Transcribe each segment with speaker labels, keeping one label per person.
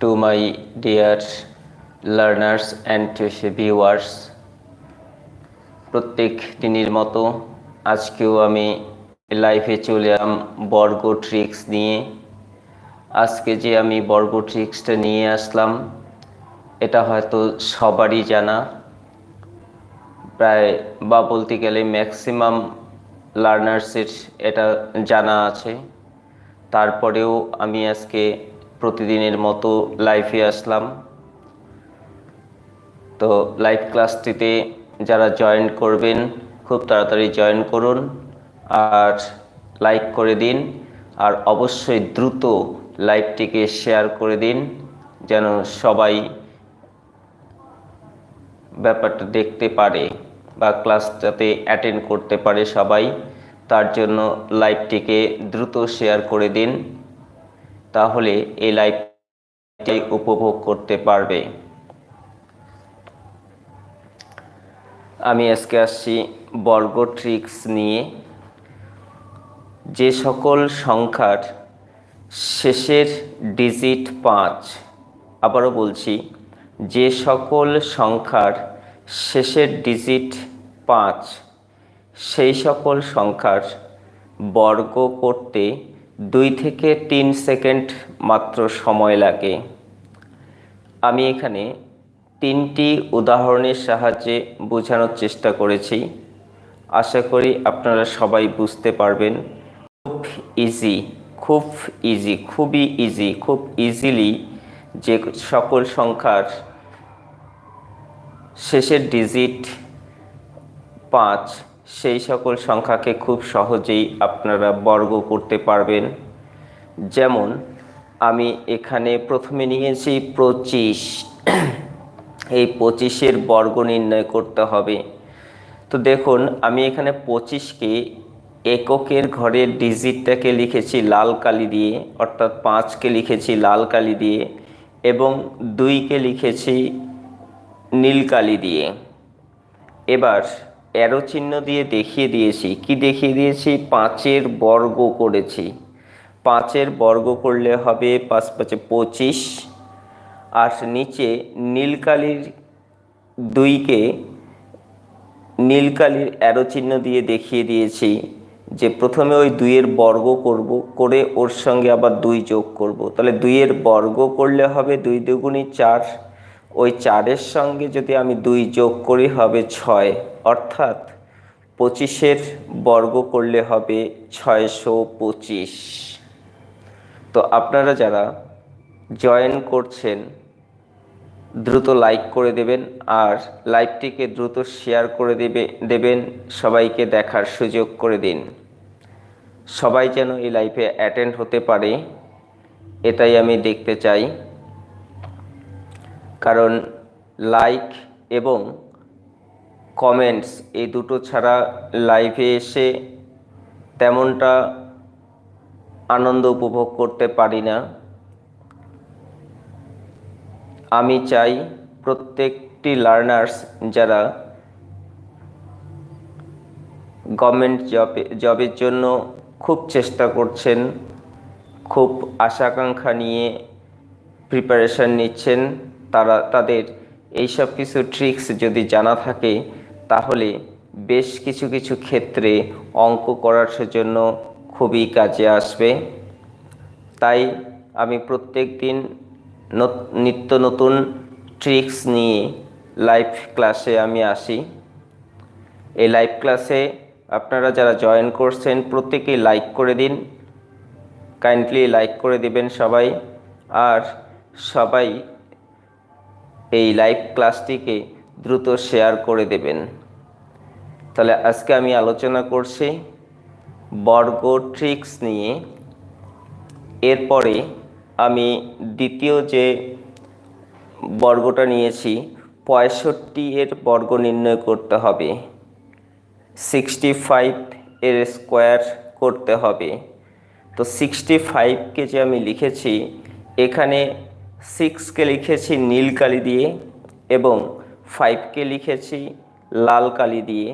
Speaker 1: to my dear learners and viewers. প্রত্যেক দিনের মতো আজকেও আমি লাইভে চলে এলাম বর্গ ট্রিক্স নিয়ে। আজকে যে আমি বর্গ ট্রিক্সটা নিয়ে আসলাম, এটা হয়তো সবারই জানা। প্রায় বা বলতে গেলে ম্যাক্সিমাম লার্নার্সের এটা জানা আছে। তারপরেও আমি আজকে প্রতিদিনের মতো লাইভে আসলাম। তো লাইভ ক্লাসটিতে যারা জয়েন করবেন, খুব তাড়াতাড়ি জয়েন করুন আর লাইক করে দিন আর অবশ্যই দ্রুত লাইভটিকে শেয়ার করে দিন যেন সবাই ব্যাপারটা দেখতে পারে বা ক্লাসটাতে অ্যাটেন্ড করতে পারে সবাই। তার জন্য লাইভটিকে দ্রুত শেয়ার করে দিন। তাহলে এই লাইভটি উপভোগ করতে পারবে। আমি আজকে আসছি বর্গ ট্রিক্স নিয়ে। যে সকল সংখ্যার শেষের ডিজিট পাঁচ, আবারও বলছি, যে সকল সংখ্যার শেষের ডিজিট পাঁচ, সেই সকল সংখ্যার বর্গ করতে দুই থেকে তিন সেকেন্ড মাত্র সময় লাগে। আমি এখানে তিনটি উদাহরণের সাহায্যে বোঝানোর চেষ্টা করেছি। আশা করি আপনারা সবাই বুঝতে পারবেন। খুব ইজি খুব ইজি খুবই ইজি খুব ইজিলি যে সকল সংখ্যার শেষের ডিজিট পাঁচ সেই সকল সংখ্যাকে খুব সহজেই আপনারা বর্গ করতে পারবেন। যেমন, আমি এখানে প্রথমে নিয়েছি পঁচিশ। এই পঁচিশের বর্গ নির্ণয় করতে হবে। তো দেখুন, আমি এখানে পঁচিশকে এককের ঘরের ডিজিটটাকে লিখেছি লাল কালি দিয়ে, অর্থাৎ পাঁচকে লিখেছি লাল কালি দিয়ে এবং দুইকে লিখেছি নীল কালি দিয়ে। এবার অ্যারো চিহ্ন দিয়ে দেখিয়ে দিয়েছি। কি দেখিয়ে দিয়েছি? পাঁচের বর্গ করেছি। পাঁচের বর্গ করলে হবে পাঁচ পাঁচে পঁচিশ। আর নিচে নীলকালির দুইকে নীলকালির অ্যারো চিহ্ন দিয়ে দেখিয়ে দিয়েছি যে প্রথমে ওই দুইয়ের বর্গ করব, করে ওর সঙ্গে আবার দুই যোগ করব। তাহলে দুইয়ের বর্গ করলে হবে দুই দুগুণি চার। ওই চারের সঙ্গে যদি আমি দুই যোগ করি হবে ছয়। অর্থাৎ পঁচিশের বর্গ করলে হবে ছয়শো পঁচিশ। তো আপনারা যারা জয়েন করছেন, দ্রুত লাইক করে দেবেন আর লাইভটিকে দ্রুত শেয়ার করে দেবে, দেবেন সবাইকে দেখার সুযোগ করে দিন। সবাই যেন এই লাইভে অ্যাটেন্ড হতে পারে, এটাই আমি দেখতে চাই। কারণ লাইক এবং কমেন্টস এই দুটো ছাড়া লাইভে এসে তেমনটা আনন্দ উপভোগ করতে পারি না। আমি চাই প্রত্যেকটি লার্নার্স যারা গভর্নমেন্ট জবে জবের জন্য খুব চেষ্টা করছেন, খুব আশাকাঙ্ক্ষা নিয়ে প্রিপারেশান নিচ্ছেন, তারা, তাদের এইসব কিছু ট্রিক্স যদি জানা থাকে তাহলে বেশ কিছু কিছু ক্ষেত্রে অঙ্ক করার জন্য খুবই কাজে আসবে। তাই আমি প্রত্যেক দিন নিত্য নতুন ট্রিক্স নিয়ে লাইভ ক্লাসে আমি আসি। এই লাইভ ক্লাসে আপনারা যারা জয়েন করছেন, প্রত্যেকেই লাইক করে দিন। কাইন্ডলি লাইক করে দিবেন সবাই। আর সবাই এই লাইভ ক্লাসটিকে দ্রুত শেয়ার করে দেবেন। তাহলে আজকে আমি আলোচনা করছি বর্গ ট্রিক্স নিয়ে। এরপরে আমি দ্বিতীয় যে বর্গটা নিয়েছি, পঁয়ষট্টি এর বর্গ নির্ণয় করতে হবে। সিক্সটি ফাইভ এর স্কোয়ার করতে হবে। তো সিক্সটি ফাইভকে যে আমি লিখেছি, এখানে সিক্সকে লিখেছি নীল কালি দিয়ে এবং ফাইভকে লিখেছি, লাল কালি দিয়ে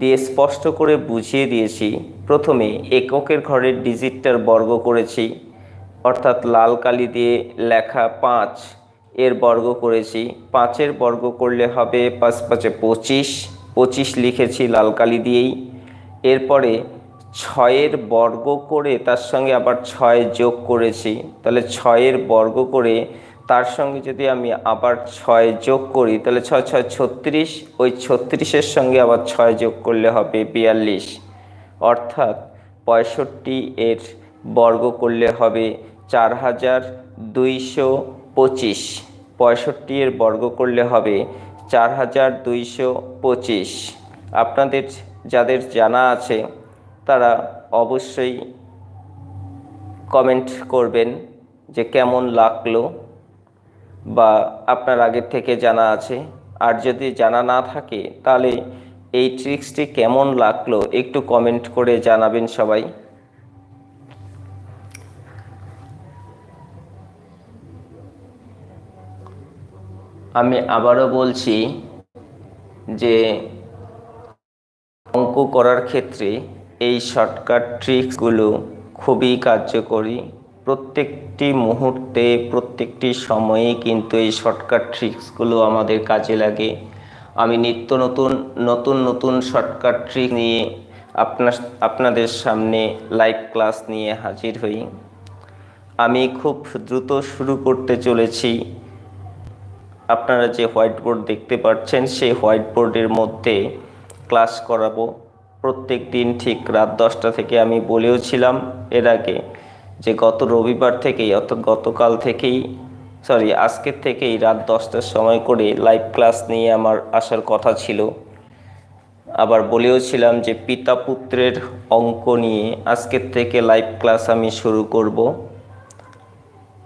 Speaker 1: দিয়ে স্পষ্ট করে বুঝিয়ে দিয়েছি। প্রথমে এককের ঘরের ডিজিটটার বর্গ করেছি, অর্থাৎ লাল কালি দিয়ে লেখা পাঁচ, এর বর্গ করেছি। পাঁচের বর্গ করলে হবে পাঁচ পাঁচে পঁচিশ পঁচিশ লিখেছি লাল কালি দিয়েই। এরপরে ছয়ের বর্গ করে তার সঙ্গে আবার ছয় যোগ করেছি, তাহলে ছয়ের বর্গ করে তার সঙ্গে যদি আমি আবার ছয় যোগ করি, তাহলে ছয় ছয়, ছত্রিশ। ওই ছত্রিশের সঙ্গে আবার ছয় যোগ করলে হবে বিয়াল্লিশ। অর্থাৎ পঁয়ষট্টি এর বর্গ করলে হবে চার হাজার দুইশো পঁচিশ। পঁয়ষট্টি এর বর্গ করলে হবে চার হাজার দুইশো পঁচিশ। আপনাদের যাদের জানা আছে, তারা অবশ্যই কমেন্ট করবেন যে কেমন লাগল। বা আপনার আগের থেকে জানা আছে। আর যদি জানা না থাকে, তাহলে এই ট্রিক্সটি কেমন লাগল একটু কমেন্ট করে জানাবেন সবাই। আমি আবারও বলছি যে অঙ্ক করার ক্ষেত্রে এই শর্টকাট ট্রিক্সগুলো খুবই কার্যকরী। প্রত্যেকটি মুহূর্তে, প্রত্যেকটি সময়ে কিন্তু এই শর্টকাট ট্রিক্সগুলো আমাদের কাজে লাগে। আমি নিত্য নতুন নতুন নতুন শর্টকাট ট্রিক নিয়ে আপনার আপনাদের সামনে লাইভ ক্লাস নিয়ে হাজির হই। আমি খুব দ্রুত শুরু করতে চলেছি। আপনারা যে হোয়াইট বোর্ড দেখতে পাচ্ছেন, সেই হোয়াইট বোর্ডের মধ্যে ক্লাস করাবো। প্রত্যেক দিন ঠিক রাত দশটা থেকে আমি বলেওছিলাম, এর আগে যে গত রবিবার থেকেই, অর্থাৎ গতকাল থেকেই সরি আজকের থেকেই রাত দশটার সময় করে লাইভ ক্লাস নিয়ে আমার আসার কথা ছিল। আবার বলেও ছিলাম যে পিতা পুত্রের অঙ্ক নিয়ে আজকের থেকে লাইভ ক্লাস আমি শুরু করব।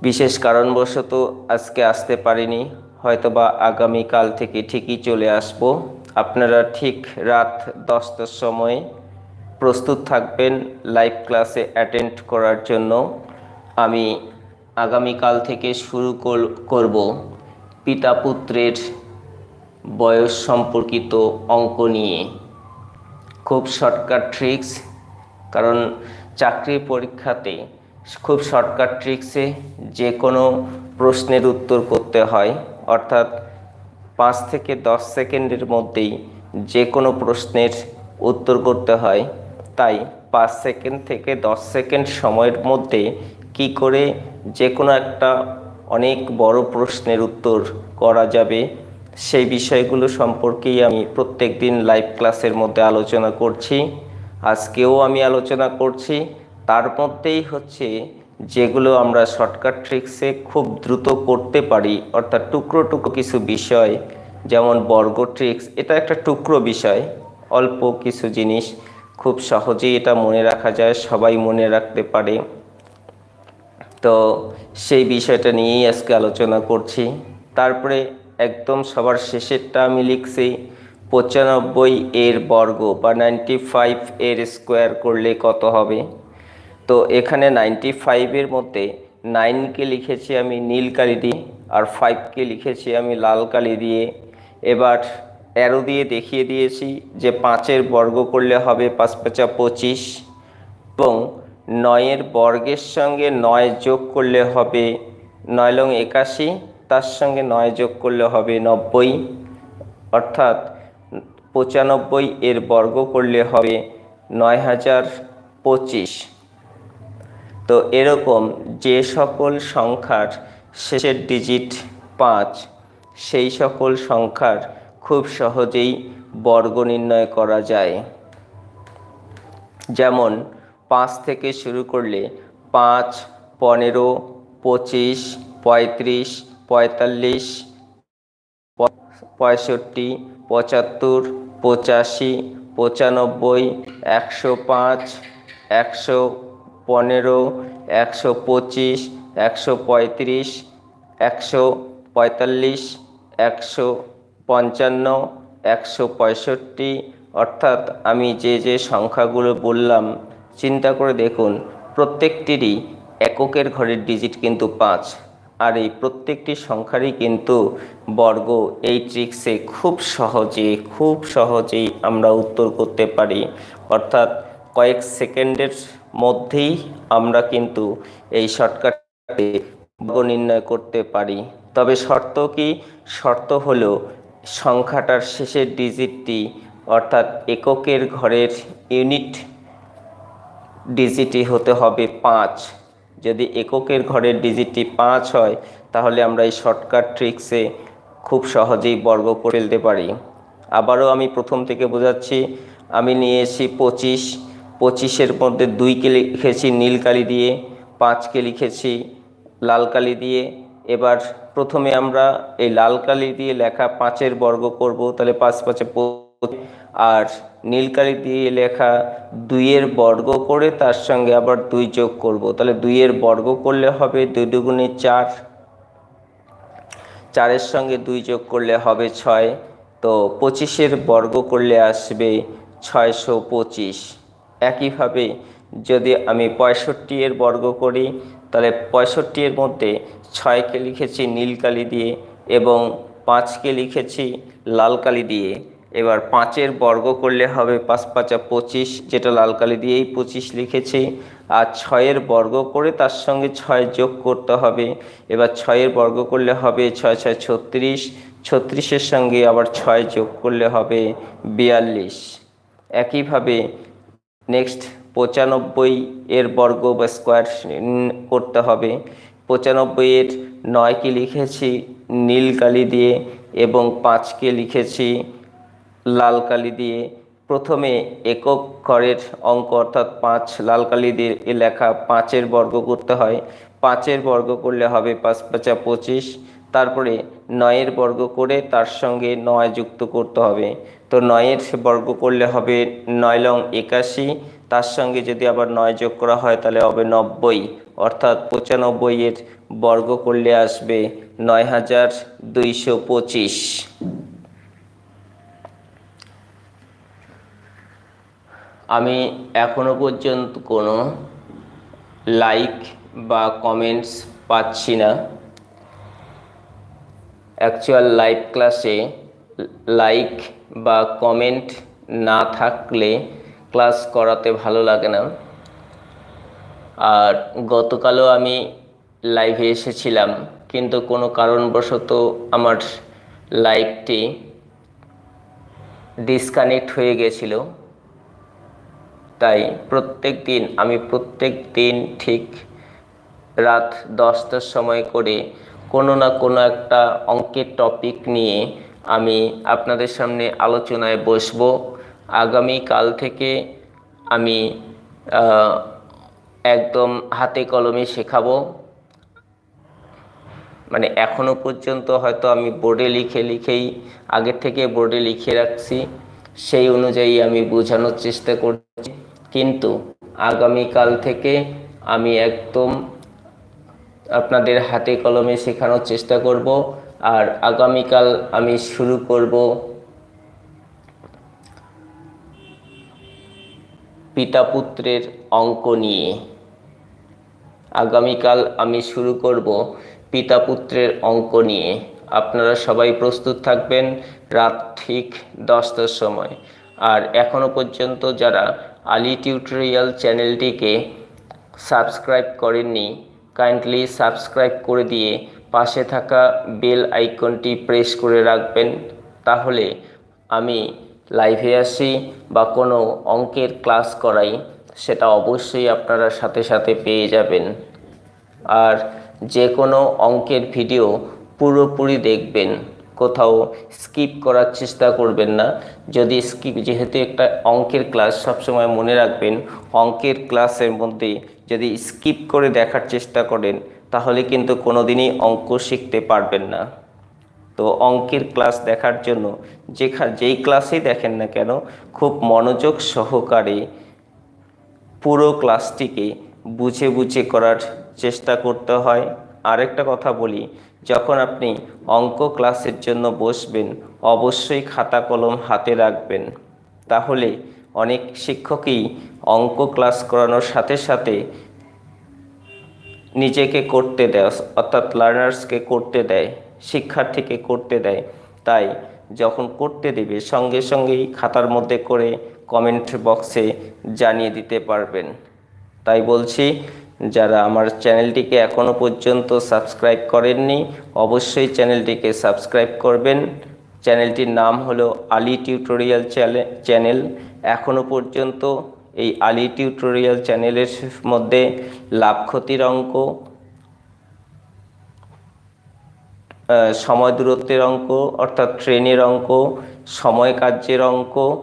Speaker 1: বিশেষ কারণবশত আজকে আসতে পারিনি, হয়তোবা আগামীকাল থেকে ঠিকই চলে আসব। আপনারা ঠিক রাত দশটার সময় প্রস্তুত থাকবেন লাইভ ক্লাসে অ্যাটেন্ড করার জন্য। আমি আগামীকাল থেকে শুরু করব। পিতা পুত্রের বয়স সম্পর্কিত অঙ্ক নিয়ে। খুব শর্টকাট ট্রিক্স কারণ চাকরি পরীক্ষাতে খুব শর্টকাট ট্রিক্সে যে কোনো প্রশ্নের উত্তর করতে হয়। অর্থাৎ পাঁচ থেকে দশ সেকেন্ডের মধ্যেই যে কোনো প্রশ্নের উত্তর করতে হয়। তাই পাঁচ সেকেন্ড থেকে দশ সেকেন্ড সময়ের মধ্যে কি করে যে কোনো একটা অনেক বড় প্রশ্নের উত্তর করা যাবে, সেই বিষয়গুলো সম্পর্কেই আমি প্রত্যেক দিন লাইভ ক্লাসের মধ্যে আলোচনা করছি। আজকেও আমি আলোচনা করছি। তার মধ্যেই হচ্ছে যেগুলো আমরা শর্টকাট ট্রিক্সে খুব দ্রুত করতে পারি, অর্থাৎ টুকরো টুকরো কিছু বিষয়, যেমন বর্গ ট্রিক্স এটা একটা টুকরো বিষয়, অল্প কিছু জিনিস। খুব সহজেই এটা মনে রাখা যায়, সবাই মনে রাখতে পারে। তো সেই বিষয়টা নিয়েই আজকে আলোচনা করছি। তারপরে একদম সবার শেষেরটা আমি লিখছি, পঁচানব্বই এর বর্গ বা নাইনটি ফাইভ এর স্কোয়ার করলে কত হবে? তো এখানে নাইনটি ফাইভের মধ্যে নাইনকে লিখেছি আমি নীল কালি দিয়ে আর ফাইভকে লিখেছি আমি লাল কালি দিয়ে। এবার অ্যারো দিয়ে দেখিয়ে দিয়েছি যে পাঁচের বর্গ করলে হবে পাঁচ পাঁচা পঁচিশ এবং নয়ের বর্গের সঙ্গে নয় যোগ করলে হবে নয় লং একাশি, তার সঙ্গে নয় যোগ করলে হবে নব্বই। অর্থাৎ পঁচানব্বই এর বর্গ করলে হবে নয় হাজার পঁচিশ। তো এরকম যে সকল সংখ্যার শেষের ডিজিট পাঁচ, সেই সকল সংখ্যার খুব সহজেই বর্গ নির্ণয় করা যায়। যেমন, পাঁচ থেকে শুরু করলে পাঁচ, পনেরো, পঁচিশ, পঁয়ত্রিশ, পঁয়তাল্লিশ, পঁয়ষট্টি, পঁচাত্তর, পঁচাশি, পঁচানব্বই, একশো পাঁচ, একশো পনেরো, একশো পঁচিশ, একশো পঁয়ত্রিশ, একশো পঁয়তাল্লিশ, একশো পঞ্চান্ন, একশো পঁয়ষট্টি, অর্থাৎ আমি যে যে সংখ্যাগুলো বললাম, চিন্তা করে দেখুন, প্রত্যেকটিরই এককের ঘরের ডিজিট কিন্তু পাঁচ। আর এই প্রত্যেকটি সংখ্যারই কিন্তু বর্গ এই ট্রিক্সে খুব সহজে খুব সহজেই আমরা উত্তর করতে পারি। অর্থাৎ কয়েক সেকেন্ডের মধ্যেই আমরা কিন্তু এই শর্টকাট বর্গ নির্ণয় করতে পারি। তবে শর্ত কি? শর্ত হলো সংখ্যাটার শেষের ডিজিটটি, অর্থাৎ এককের ঘরের ইউনিট ডিজিটই হতে হবে পাঁচ। যদি এককের ঘরের ডিজিটটি পাঁচ হয়, তাহলে আমরা এই শর্টকাট ট্রিক্সে খুব সহজেই বর্গ করে ফেলতে পারি। আবারও আমি প্রথম থেকে বোঝাচ্ছি, আমি নিয়ে এসেছি পঁচিশ। পঁচিশের মধ্যে দুইকে লিখেছি নীল কালি দিয়ে, পাঁচকে লিখেছি লাল কালি দিয়ে এবার প্রথমে আমরা এই লাল কালি দিয়ে লেখা পাঁচের বর্গ করব, তাহলে পাঁচ পাঁচে আর নীল কালি দিয়ে লেখা দুইয়ের বর্গ করে তার সঙ্গে আবার দুই যোগ করব। তাহলে দুইয়ের বর্গ করলে হবে দুই দুগুণে চার। চারের সঙ্গে দুই যোগ করলে হবে ছয়। তো পঁচিশের বর্গ করলে আসবে ছয়শো পঁচিশ। একইভাবে যদি আমি পঁয়ষট্টি এর বর্গ করি তাহলে পঁয়ষট্টি এর মধ্যে ছয়কে লিখেছি নীলকালি দিয়ে এবং পাঁচকে লিখেছি লাল কালি দিয়ে। এবার পাঁচের বর্গ করলে হবে পাঁচ পাঁচা পঁচিশ, যেটা লাল কালি দিয়েই পঁচিশ লিখেছি। আর ছয়ের বর্গ করে তার সঙ্গে ছয় যোগ করতে হবে। এবার ছয়ের বর্গ করলে হবে ছয় ছয় ছত্রিশ, ছত্রিশের সঙ্গে আবার ছয় যোগ করলে হবে বিয়াল্লিশ। একইভাবে নেক্সট পঁচানব্বই এর বর্গ বা স্কোয়ার করতে হবে। পঁচানব্বই এর নয়কে লিখেছি? নীল কালি দিয়ে এবং পাঁচকে লিখেছি? লাল কালি দিয়ে। প্রথমে একক ঘরের অঙ্ক অর্থাৎ পাঁচ লাল কালি দিয়ে লেখা পাঁচের বর্গ করতে হয়। পাঁচের বর্গ করলে হবে পাঁচ পাঁচা পঁচিশ। তারপরে নয়ের বর্গ করে তার সঙ্গে নয় যুক্ত করতে হবে। তো নয়ের বর্গ করলে হবে নয় লং একাশি। তার সঙ্গে যদি আবার নয় যোগ করা হয়, তাহলে হবে নব্বই। অর্থাৎ পঁচানব্বই এর বর্গ করলে আসবে নয় হাজার দুইশো পঁচিশ। আমি এখনও পর্যন্ত কোনো লাইক বা কমেন্টস পাচ্ছি না। অ্যাকচুয়াল লাইভ ক্লাসে লাইক বা কমেন্ট না থাকলে ক্লাস করাতে ভালো লাগে না। আর গতকালও আমি লাইভে এসেছিলাম, কিন্তু কোনো কারণবশত আমার লাইভটি ডিসকানেক্ট হয়ে গেছিল। তাই প্রত্যেক দিন, আমি প্রত্যেক দিন ঠিক রাত দশটার সময় করে কোনো না কোনো একটা অঙ্কের টপিক নিয়ে আমি আপনাদের সামনে আলোচনায় বসব। আগামী কাল থেকে আমি একদম হাতে কলমে শেখাবো। মানে এখনও পর্যন্ত হয়তো আমি বোর্ডে লিখে, লিখেই আগের থেকে বোর্ডে লিখে রাখছি। সেই অনুযায়ী আমি বোঝানোর চেষ্টা করছি। কিন্তু আগামীকাল থেকে আমি একদম আপনাদের হাতে কলমে শেখানোর চেষ্টা করব। আর আগামীকাল আমি শুরু করব পিতা পুত্রের অঙ্ক নিয়ে। আগামীকাল আমি শুরু করব পিতা পুত্রের অঙ্ক নিয়ে। আপনারা সবাই প্রস্তুত থাকবেন রাত ঠিক দশটার সময়। আর এখনও পর্যন্ত যারা আলি টিউটোরিয়াল চ্যানেলটিকে সাবস্ক্রাইব করেননি কাইন্ডলি সাবস্ক্রাইব করে দিয়ে পাশে থাকা বেল আইকনটি প্রেস করে রাখবেন। তাহলে আমি লাইভে আসি বা কোনো অঙ্কের ক্লাস করাই, সেটা অবশ্যই আপনারা সাথে সাথে পেয়ে যাবেন। আর যে কোনো অঙ্কের ভিডিও পুরোপুরি দেখবেন, কোথাও স্কিপ করার চেষ্টা করবেন না। যদি স্কিপ যেহেতু একটা অঙ্কের ক্লাস সবসময় মনে রাখবেন, অঙ্কের ক্লাসের মধ্যে যদি স্কিপ করে দেখার চেষ্টা করেন, তাহলে কিন্তু কোনো দিনই অঙ্ক শিখতে পারবেন না। তো অঙ্কের ক্লাস দেখার জন্য যেখা, যেই ক্লাসেই দেখেন না কেন, খুব মনোযোগ সহকারে পুরো ক্লাসটিকে বুঝে বুঝে করার চেষ্টা করতে হয়। আরেকটা কথা বলি, যখন আপনি অঙ্ক ক্লাসের জন্য বসবেন, অবশ্যই খাতা কলম হাতে রাখবেন। তাহলে অনেক শিক্ষকই অঙ্ক ক্লাস করানোর সাথে সাথে নিজেকে করতে দেয়, অর্থাৎ লার্নার্সকে করতে দেয়। শিক্ষার্থীকে করতে দেয়। তাই যখন করতে দেবে, সঙ্গে সঙ্গেই খাতার মধ্যে করে কমেন্ট বক্সে জানিয়ে দিতে পারবেন। তাই বলছি, যারা আমার চ্যানেলটিকে এখনও পর্যন্ত সাবস্ক্রাইব করেননি, অবশ্যই চ্যানেলটিকে সাবস্ক্রাইব করবেন। চ্যানেলটির নাম হলো আলি টিউটোরিয়াল চ্যানেল। এখনও পর্যন্ত এই আলি টিউটোরিয়াল চ্যানেলের মধ্যে লাভ ক্ষতির অঙ্ক সময় দূরত্বের অঙ্ক, অর্থাৎ ট্রেনের অঙ্ক, সময় কার্যের অঙ্ক,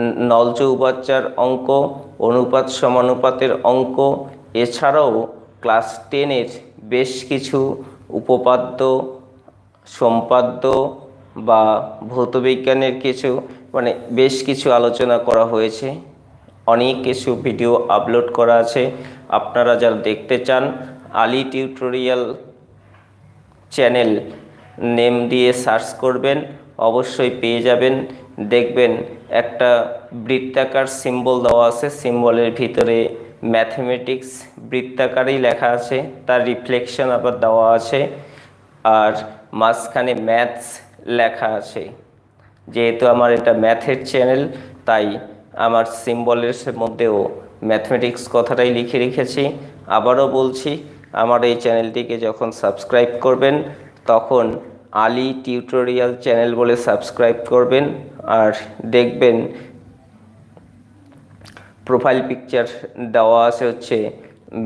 Speaker 1: ন- নল চৌবাচ্চার অঙ্ক, অনুপাত সমানুপাতের অঙ্ক। এছাড়াও ক্লাস টেনের বেশ কিছু উপপাদ্য, সম্পাদ্য বা ভৌতবিজ্ঞানের কিছু মানে বেশ কিছু আলোচনা করা হয়েছে। অনেক কিছু ভিডিও আপলোড করা আছে। আপনারা যারা দেখতে চান, আলি টিউটোরিয়াল চ্যানেল নেম দিয়ে সার্চ করবেন, অবশ্যই পেয়ে যাবেন। দেখবেন একটা বৃত্তাকার সিম্বল দেওয়া আছে সিম্বলের ভিতরে ম্যাথমেটিক্স বৃত্তাকারেই লেখা আছে, তার রিফ্লেকশন আবার দেওয়া আছে, আর মাঝখানে ম্যাথস লেখা আছে। যেহেতু আমার এটা ম্যাথের চ্যানেল তাই আমার সিম্বলের মধ্যেও ম্যাথমেটিক্স কথাটাই লিখে রেখেছি। আবারও বলছি আমার এই চ্যানেলটিকে যখন সাবস্ক্রাইব করবেন, তখন আলি টিউটোরিয়াল চ্যানেল বলে সাবস্ক্রাইব করবেন আর দেখবেন প্রোফাইল পিকচার দেওয়া আছে হচ্ছে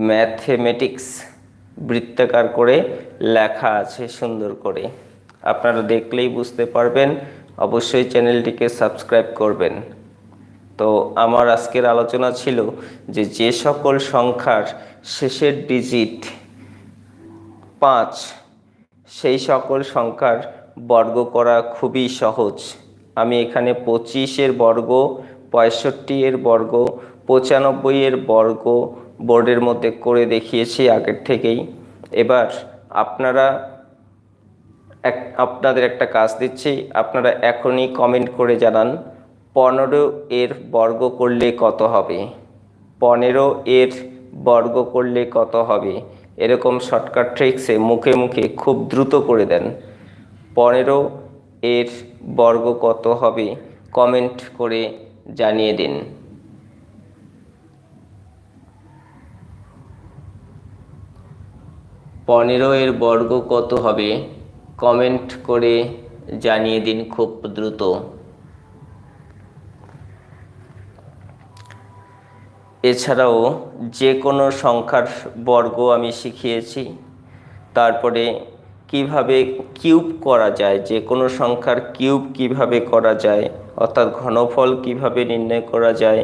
Speaker 1: ম্যাথমেটিক্স বৃত্তাকার করে লেখা আছে সুন্দর করে। আপনারা দেখলেই বুঝতে পারবেন, অবশ্যই চ্যানেলটিকে সাবস্ক্রাইব করবেন। তো আমার আজকের আলোচনা ছিল যে যে সকল সংখ্যার শেষের ডিজিট পাঁচ। সেই সকল সংখ্যার বর্গ করা খুবই সহজ। আমি এখানে পঁচিশের বর্গ, পঁয়ষট্টি এর বর্গ, পঁচানব্বই এর বর্গ বোর্ডের মধ্যে করে দেখিয়েছি আগের থেকেই। এবার আপনারা এক, আপনাদের একটা কাজ দিচ্ছি। আপনারা এখনই কমেন্ট করে জানান, পনেরো এর বর্গ করলে কত হবে? পনেরো এর বর্গ করলে কত হবে? এরকম শর্টকাট ট্রিক্সে মুখে মুখে খুব দ্রুত করে দেন। পনেরো এর বর্গ কত হবে? কমেন্ট করে জানিয়ে দিন। পনেরো এর বর্গ কত হবে? কমেন্ট করে জানিয়ে দিন খুব দ্রুত। এছাড়াও যে কোনো সংখ্যার বর্গ আমি শিখিয়েছি। তারপরে কীভাবে কিউব করা যায়, যে কোনো সংখ্যার কিউব কীভাবে করা যায়, অর্থাৎ ঘনফল কীভাবে নির্ণয় করা যায়,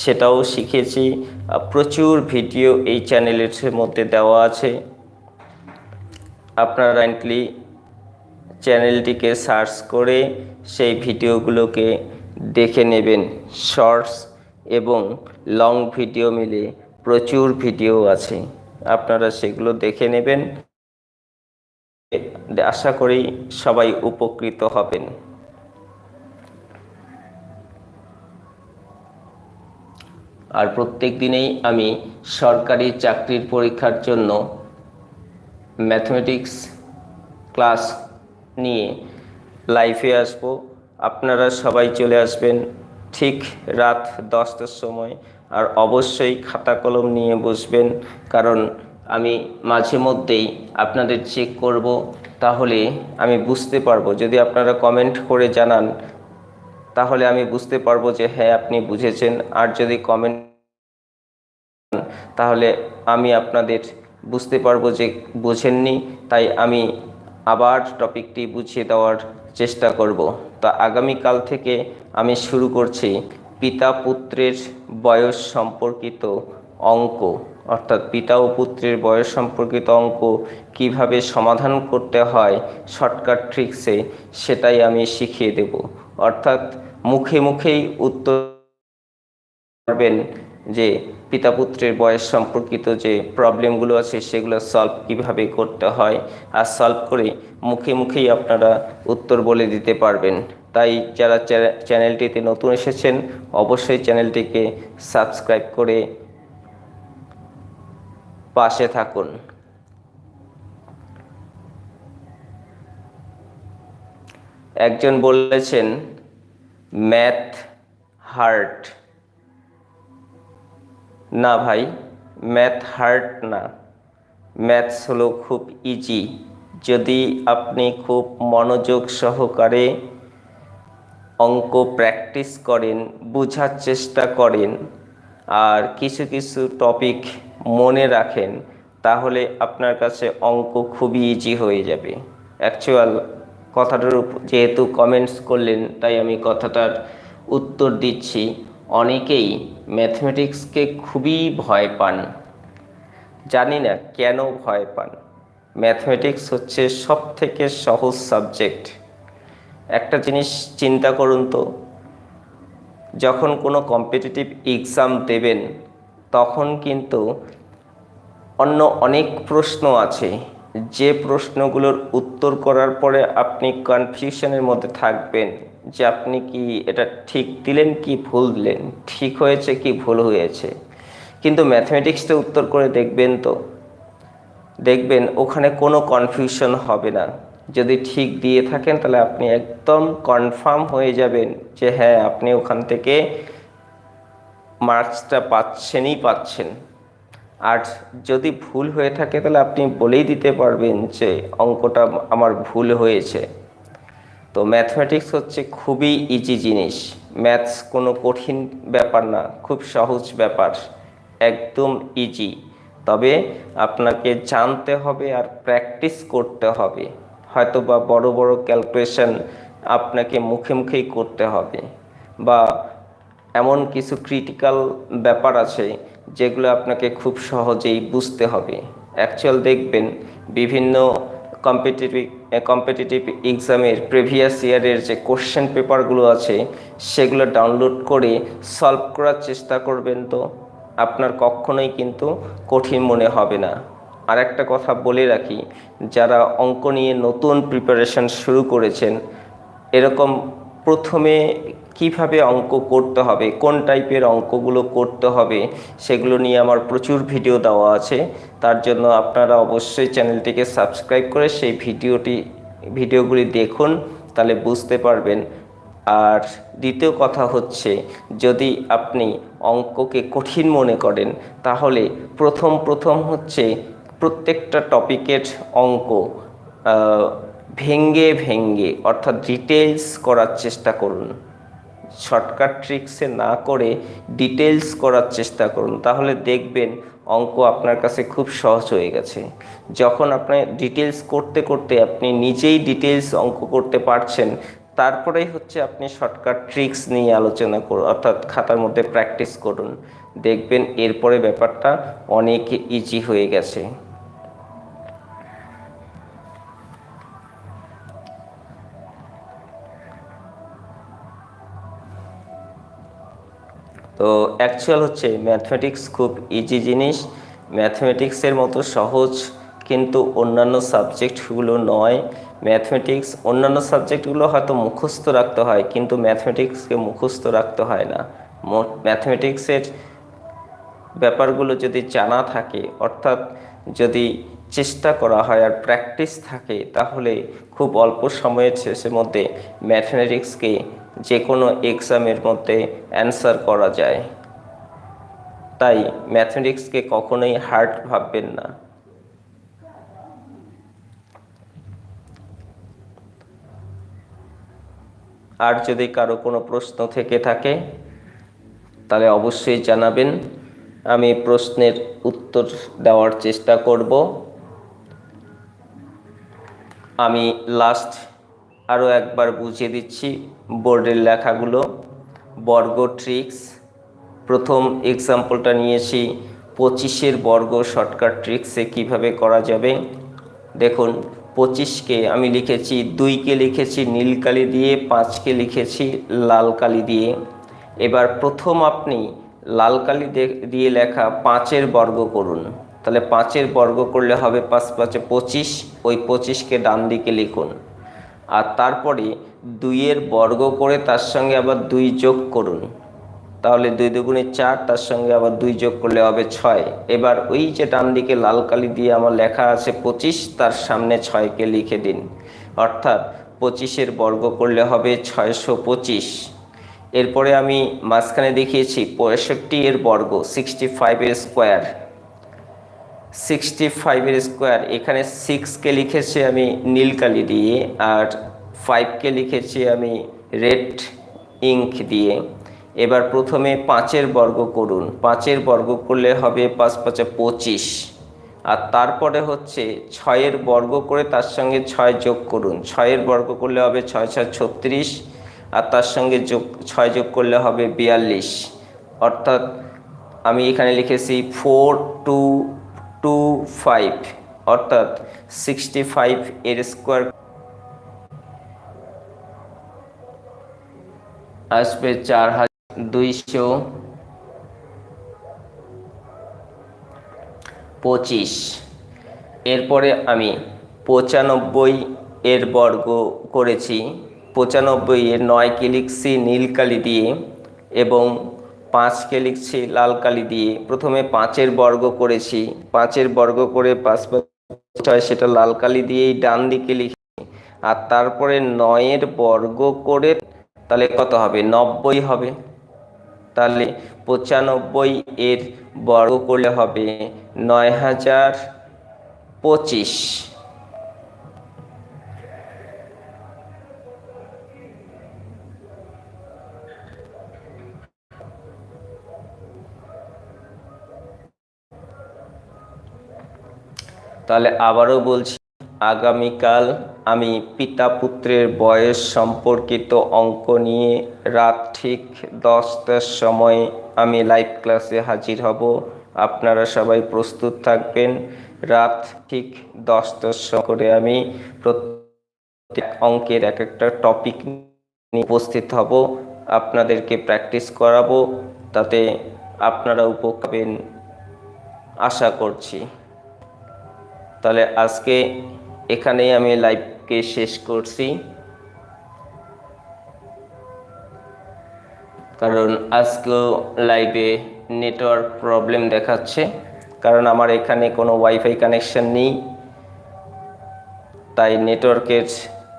Speaker 1: সেটাও শিখেছি। প্রচুর ভিডিও এই চ্যানেলের মধ্যে দেওয়া আছে। আপনারা কাইন্ডলি চ্যানেলটিকে সার্চ করে সেই ভিডিওগুলোকে দেখে নেবেন, শর্টস এবং লং ভিডিও মিলে প্রচুর ভিডিও আছে। আপনারা সেগুলো দেখে নেবেন। আশা করি সবাই উপকৃত হবেন। আর প্রত্যেক দিনেই আমি সরকারি চাকরির পরীক্ষার জন্য ম্যাথমেটিক্স ক্লাস নিয়ে লাইফে আসব। আপনারা সবাই চলে আসবেন। ঠিক রাত দশটার সময়। আর অবশ্যই খাতা কলম নিয়ে বসবেন, কারণ আমি মাঝে মধ্যেই আপনাদের চেক করব, তাহলে আমি বুঝতে পারব। যদি আপনারা কমেন্ট করে জানান, তাহলে আমি বুঝতে পারব যে হ্যাঁ আপনি বুঝেছেন। আর যদি কমেন্ট তাহলে আমি আপনাদের বুঝতে পারব যে বোঝেননি, তাই আমি আবার টপিকটি বুঝিয়ে দেওয়ার চেষ্টা করব। তা আগামীকাল থেকে আমি শুরু করছি পিতা পুত্রের বয়স সম্পর্কিত অঙ্ক। অর্থাৎ পিতা ও পুত্রের বয়স সম্পর্কিত অঙ্ক কীভাবে সমাধান করতে হয়, শর্টকাট ট্রিক্সে সেটাই আমি শিখিয়ে দেব। অর্থাৎ মুখে মুখেই উত্তর পারবেন যে পিতা পুত্রের বয়স সম্পর্কিত যে প্রবলেমগুলো আছে সেগুলো সলভ কীভাবে করতে হয়, আর সলভ করে মুখে মুখেই আপনারা উত্তর বলে দিতে পারবেন। তাই যারা চ্যানেলটিতে নতুন এসেছেন, অবশ্যই চ্যানেলটিকে সাবস্ক্রাইব করে পাশে থাকুন। একজন বলেছেন ম্যাথ হার্ট না ভাই ম্যাথ হার্ড না। ম্যাথস হলো খুব ইজি যদি আপনি খুব মনোযোগ সহকারে অঙ্ক প্র্যাকটিস করেন, বোঝার চেষ্টা করেন, আর কিছু কিছু টপিক মনে রাখেন, তাহলে আপনার কাছে অঙ্ক খুবই ইজি হয়ে যাবে। অ্যাকচুয়াল কথাটার যেহেতু কমেন্টস করলেন, তাই আমি কথাটার উত্তর দিচ্ছি। অনেকেই ম্যাথমেটিক্সকে খুবই ভয় পান। জানি না কেন ভয় পান। ম্যাথমেটিক্স হচ্ছে সব থেকে সহজ সাবজেক্ট। একটা জিনিস চিন্তা করুন তো, যখন কোনো কম্পিটিটিভ এক্সাম দেবেন, তখন কিন্তু অন্য অনেক প্রশ্ন আছে। যে প্রশ্নগুলোর উত্তর করার পরে আপনি কনফিউশনের মধ্যে থাকবেন যে আপনি কি এটা ঠিক দিলেন কি ভুল দিলেন? ঠিক হয়েছে কি ভুল হয়েছে? কিন্তু ম্যাথমেটিক্সটা উত্তর করে দেখবেন তো। দেখবেন ওখানে কোনো কনফিউশন হবে না। যদি ঠিক দিয়ে থাকেন তাহলে আপনি একদম কনফার্ম হয়ে যাবেন যে হ্যাঁ আপনি ওখান থেকে মার্কসটা পাচ্ছেনই পাচ্ছেন। আর যদি ভুল হয়ে থাকে তাহলে আপনি বলেই দিতে পারবেন যে অঙ্কটা আমার ভুল হয়েছে। তো ম্যাথমেটিক্স হচ্ছে খুবই ইজি জিনিস। ম্যাথস কোনো কঠিন ব্যাপার না, খুব সহজ ব্যাপার, একদম ইজি তবে আপনাকে জানতে হবে আর প্র্যাকটিস করতে হবে। হয়তো বা বড় বড় ক্যালকুলেশন আপনাকে মুখে মুখেই করতে হবে। বা এমন কিছু ক্রিটিক্যাল ব্যাপার আছে যেগুলো আপনাকে খুব সহজেই বুঝতে হবে। অ্যাকচুয়াল দেখবেন বিভিন্ন কম্পিটিটিভ কম্পিটিটিভ এক্সামের প্রিভিয়াস ইয়ারের যে কোশ্চেন পেপারগুলো আছে, সেগুলো ডাউনলোড করে সলভ করার চেষ্টা করবেন তো। আপনার কখনোই কিন্তু কঠিন মনে হবে না। আর একটা কথা বলে রাখি, যারা অঙ্ক নিয়ে নতুন প্রিপারেশন শুরু করেছেন, এরকম প্রথমে কীভাবে অঙ্ক করতে হবে, কোন টাইপের অঙ্কগুলো করতে হবে, সেগুলো নিয়ে আমার প্রচুর ভিডিও দেওয়া আছে। তার জন্য আপনারা অবশ্যই চ্যানেলটিকে সাবস্ক্রাইব করে সেই ভিডিওটি, ভিডিওগুলি দেখুন, তাহলে বুঝতে পারবেন। আর দ্বিতীয় কথা হচ্ছে, যদি আপনি অঙ্ককে কঠিন মনে করেন, তাহলে প্রথম প্রথম হচ্ছে প্রত্যেকটা টপিকের অঙ্ক ভেঙ্গে ভেঙ্গে, অর্থাৎ ডিটেলস করার চেষ্টা করুন। শর্টকাট ট্রিক্সে না করে ডিটেলস করার চেষ্টা করুন। তাহলে দেখবেন অঙ্ক আপনার কাছে খুব সহজ হয়ে গেছে। যখন আপনি ডিটেলস করতে করতে আপনি নিজেই ডিটেলস অঙ্ক করতে পারছেন, তারপরেই হচ্ছে আপনি শর্টকাট ট্রিক্স নিয়ে আলোচনা করুন অর্থাৎ খাতার মধ্যে প্র্যাকটিস করুন। দেখবেন এরপরে ব্যাপারটা অনেক ইজি হয়ে গেছে। তো অ্যাকচুয়াল হচ্ছে ম্যাথমেটিক্স খুব ইজি জিনিস। ম্যাথমেটিক্সের মতো সহজ কিন্তু অন্যান্য সাবজেক্টগুলো নয়। ম্যাথমেটিক্স অন্যান্য সাবজেক্টগুলো হয়তো মুখস্থ রাখতে হয়, কিন্তু ম্যাথমেটিক্সকে মুখস্থ রাখতে হয় না। ম্যাথমেটিক্সের ব্যাপারগুলো যদি জানা থাকে, অর্থাৎ যদি চেষ্টা করা হয় আর প্র্যাকটিস থাকে, তাহলে খুব অল্প সময়ের শেষের মধ্যে ম্যাথমেটিক্সকে যে কোনো এক্সামের মধ্যে অ্যান্সার করা যায়। তাই ম্যাথমেটিক্সকে কখনোই হার্ড ভাববেন না। আর যদি কারও কোনো প্রশ্ন থেকে থাকে, তাহলে অবশ্যই জানাবেন। আমি প্রশ্নের উত্তর দেওয়ার চেষ্টা করব। আমি লাস্ট আরও একবার বুঝিয়ে দিচ্ছি, বোর্ডের লেখাগুলো, বর্গ ট্রিক্স। প্রথম এক্সাম্পলটা নিয়েছি, পঁচিশের বর্গ শর্টকাট ট্রিক্সে কীভাবে করা যাবে। দেখুন, পঁচিশকে আমি লিখেছি, দুইকে লিখেছি নীল কালি দিয়ে, পাঁচকে লিখেছি লাল কালি দিয়ে। এবার প্রথম আপনি লাল কালি দিয়ে লেখা পাঁচের বর্গ করুন। তাহলে পাঁচের বর্গ করলে হবে পাঁচ পাঁচে পঁচিশ, ওই পঁচিশকে ডান দিকে লিখুন। আর তারপরে দুইয়ের বর্গ করে তার সঙ্গে আবার দুই যোগ করুন। তাহলে দুই দুগুণে চার, তার সঙ্গে আবার দুই যোগ করলে হবে ছয়। এবার ওই যে ডান দিকে লাল কালি দিয়ে আমার লেখা আছে পঁচিশ, তার সামনে ছয়কে লিখে দিন। অর্থাৎ পঁচিশের বর্গ করলে হবে ছয়শো পঁচিশ। এরপরে আমি মাঝখানে দেখিয়েছি, পঁয়ষট্টি এর বর্গ সিক্সটি ফাইভের স্কোয়ার সিক্সটি ফাইভের স্কোয়ার এখানে সিক্সকে লিখেছি আমি নীল কালি দিয়ে, আর ফাইভকে লিখেছি আমি রেড ইঙ্ক দিয়ে। এবার প্রথমে পাঁচের বর্গ করুন। পাঁচের বর্গ করলে হবে পাঁচ পাঁচে পঁচিশ। আর তারপরে হচ্ছে ছয়ের বর্গ করে তার সঙ্গে ছয় যোগ করুন। ছয়ের বর্গ করলে হবে ছয় ছয় ছত্রিশ, আর তার সঙ্গে যোগ, ছয় যোগ করলে হবে বিয়াল্লিশ। অর্থাৎ আমি এখানে লিখেছি ফোর টু টু ফাইভ অর্থাৎ সিক্সটি ফাইভ এর স্কোয়ার আসবে চার হাজার দুইশো পঁচিশ। এরপরে আমি পঁচানব্বই এর বর্গ করেছি। পঁচানব্বই এর নয়কে লিখছি নীল কালি দিয়ে এবং পাঁচকে লিখছি লাল কালি দিয়ে। প্রথমে পাঁচের বর্গ করেছি। পাঁচের বর্গ করে পাঁচ ছয় সেটা লাল কালি দিয়েই ডান দিকে লিখি। আর তারপরে নয়ের বর্গ করে তাহলে কত হবে? নব্বই হবে। তাহলে পঁচানব্বই এর বর্গ করলে হবে নয় হাজার পঁচিশ। তাহলে আবারও বলছি, আগামীকাল আমি পিতা পুত্রের বয়স সম্পর্কিত অঙ্ক নিয়ে রাত ঠিক দশটার সময় আমি লাইভ ক্লাসে হাজির হব। আপনারা সবাই প্রস্তুত থাকবেন। রাত ঠিক দশটার সময় করে আমি প্রত্যেক অঙ্কের এক একটা টপিক নিয়ে উপস্থিত হব। আপনাদেরকে প্র্যাকটিস করাবো। তাতে আপনারা উপকার আশা করছি। তাহলে আজকে এখানেই আমি লাইভকে শেষ করছি। কারণ আজকেও লাইভে নেটওয়ার্ক প্রবলেম দেখাচ্ছে। কারণ আমার এখানে কোনো ওয়াইফাই কানেকশন নেই। তাই নেটওয়ার্কের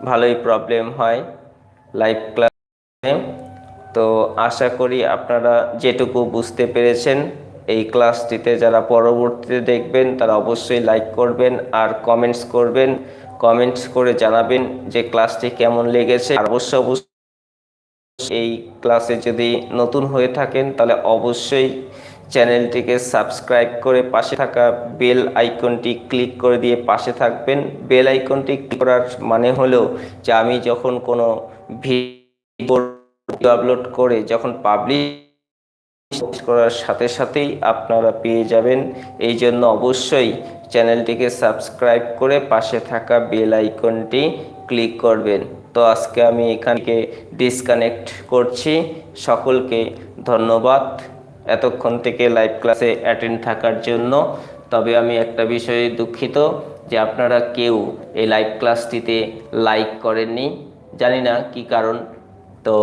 Speaker 1: ভালোই প্রবলেম হয় লাইভ ক্লাসে তো আশা করি আপনারা যেটুকু বুঝতে পেরেছেন এই ক্লাসটিতে যারা পরবর্তীতে দেখবেন, তারা অবশ্যই লাইক করবেন আর কমেন্টস করবেন। কমেন্টস করে জানাবেন যে ক্লাসটি কেমন লেগেছে। আর অবশ্য অবশ্যই এই ক্লাসে যদি নতুন হয়ে থাকেন, তাহলে অবশ্যই চ্যানেলটিকে সাবস্ক্রাইব করে পাশে থাকা বেল আইকনটি ক্লিক করে দিয়ে পাশে থাকবেন। বেল আইকনটি ক্লিক করার মানে হলো যে আমি যখন কোনো ভিডিও আপলোড করে, যখন পাবলিশ করার সাথে সাথেই আপনারা পেয়ে যাবেন। এই জন্য অবশ্যই চ্যানেলটিকে সাবস্ক্রাইব করে পাশে থাকা বেল আইকনটি ক্লিক করবেন। তো আজকে আমি এখানকে ডিসকানেক্ট করছি। সকলকে ধন্যবাদ। এতক্ষণ থেকে লাইভ ক্লাসে অ্যাটেন্ড থাকার জন্য। তবে আমি একটা বিষয়ে দুঃখিত যে আপনারা কেউ এই লাইভ ক্লাসটিতে লাইক করেননি। জানি না কি কারণ। তো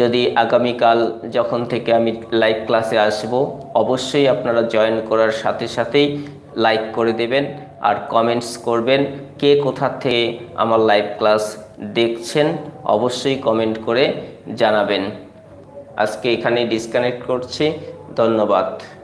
Speaker 1: যদি আগামীকাল যখন থেকে আমি লাইভ ক্লাসে আসব, অবশ্যই আপনারা জয়েন করার সাথে সাথেই লাইক করে দেবেন আর কমেন্টস করবেন কে কোথা থেকে আমার লাইভ ক্লাস দেখছেন, অবশ্যই কমেন্ট করে জানাবেন। আজকে এখানেই ডিসকানেক্ট করছি। ধন্যবাদ।